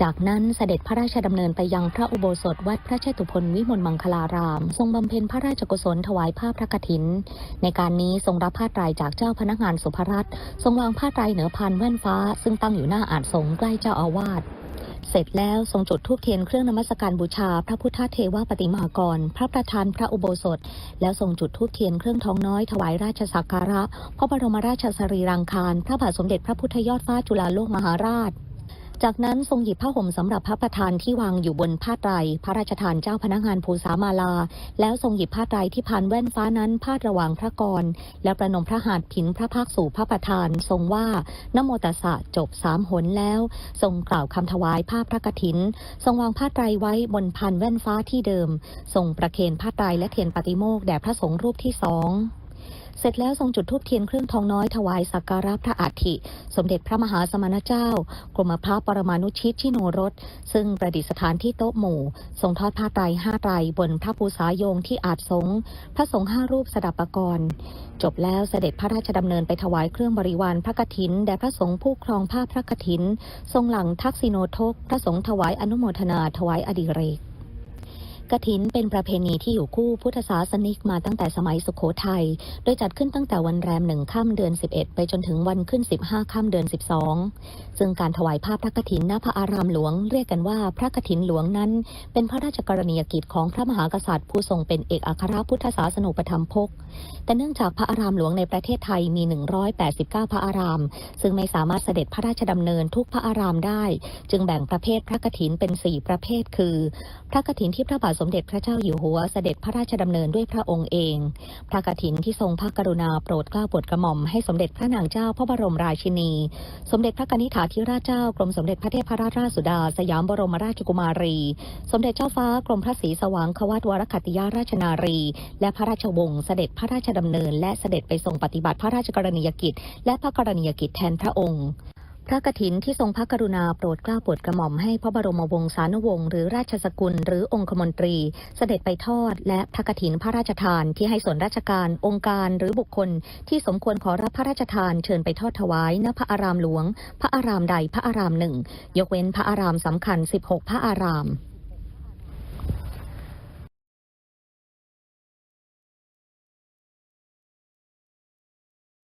จากนั้นเสด็จพระราชดำเนินไปยังพระอุโบสถวัดพระเชตุพนวิมลมังคลาราม ทรงบำเพ็ญพระราชกุศลถวายผ้าพระกฐิน ในการนี้ทรงรับผ้าไตรจากเจ้าพนักงานสุภรัตทรงวางผ้าไตรเหนือพานแว่นฟ้า ซึ่งตั้งอยู่หน้าอาจสงใกล้เจ้าอาวาสเสร็จแล้วทรงจุดธูปเทียนเครื่องนมัสการบูชา พระพุทธเทวปฏิมากร พระประธานพระอุโบสถ แล้วทรงจุดธูปเทียนเครื่องท้องน้อยถวายราชสักการะ พระบรมราชสรีรังคาร พระบาทสมเด็จพระพุทธยอดฟ้าจุฬาโลกมหาราช จากนั้นทรงหยิบผ้าห่มสำหรับพระประธานที่วางอยู่บนผ้าไตร พระราชทานเจ้าพนักงานภูษามาลา แล้วทรงหยิบผ้าไตรที่พันแว่นฟ้านั้นพาดระหว่างพระกร แล้วประนมพระหัตถ์ผินพระพักสู่พระประธาน ทรงว่านโมตัสสะจบสามหนแล้ว ทรงกล่าวคำถวายผ้าพระกฐิน ทรงวางผ้าไตรไว้บนพันแว่นฟ้าที่เดิม ทรงประเคนผ้าไตรและเทียนปฏิโมกข์แด่พระสงฆ์รูปที่สอง เสร็จแล้วทรงจุดธูปเทียนเครื่องทองน้อยถวายสักการะพระอัฐิสมเด็จพระมหาสมณเจ้า กรมพระปรมานุชิตชิโนรส ซึ่งประดิษฐานที่โต๊ะหมู่ ทรงทอดผ้าไตรห้าไตรบนพระภูษาโยงที่อาจสงพระสงฆ์ห้ารูปสดับปกรณ์จบแล้วเสด็จพระราชดำเนินไปถวายเครื่องบริวารพระกฐินแด่พระสงฆ์ผู้ครองผ้าพระกฐิน ทรงหลังทักษิโนทก พระสงฆ์ถวายอนุโมทนาถวายอดิเรก กฐินเป็นประเพณีที่อยู่คู่พุทธศาสนิกมาตั้งแต่สมัยสุขโขทัย โดยจัดขึ้นตั้งแต่วันแรมหนึ่งค่ำเดือน 11 ไปจนถึงวันขึ้น 15ค่ำเดือน 12 ซึ่งการถวายภาพพระกฐินณพระอารามหลวง เรียกกันว่าพระกฐินหลวงนั้น เป็นพระราชกรณียกิจของพระมหากษัตริย์ ผู้ทรงเป็นเอกอัครพุทธศาสนุปถัมภกแต่เนื่องจากพระอารามหลวงในประเทศไทยมี 189 พระอาราม ซึ่งไม่สามารถเสด็จพระราชดำเนินทุกพระอารามได้ จึงแบ่งประเภทพระกฐินเป็น 4 ประเภท คือ พระกฐินที่พระบาทสมเด็จพระเจ้าอยู่หัวเสด็จพระราชดำเนินด้วยพระองค์เอง พระกฐินที่ทรงพระกรุณาโปรดเกล้าโปรดกระหม่อมให้สมเด็จพระนางเจ้าพระบรมราชินี สมเด็จพระกนิษฐาธิราชเจ้ากรมสมเด็จพระเทพรัตนราชสุดา สยามบรมราชกุมารี สมเด็จเจ้าฟ้ากรมพระศรีสว่างควัตวรคัตติยาราชนารี และพระราชวงศ์เสด็จพระราชดำเนิน และเสด็จไปทรงปฏิบัติพระราชกรณียกิจ และพระกรณียกิจแทนพระองค์ พระกฐินที่ทรงพระกรุณาโปรดเกล้าโปรดกระหม่อมให้พระบรมวงศานุวงศ์หรือราชสกุลหรือองคมนตรี เสด็จไปทอด และพระกฐินพระราชทานที่ให้ส่วนราชการองค์การหรือบุคคล ที่สมควรขอรับพระราชทานเชิญไปทอดถวายณพระอารามหลวง พระอารามใดพระอารามหนึ่งยกเว้นพระอารามสำคัญ 16 พระอาราม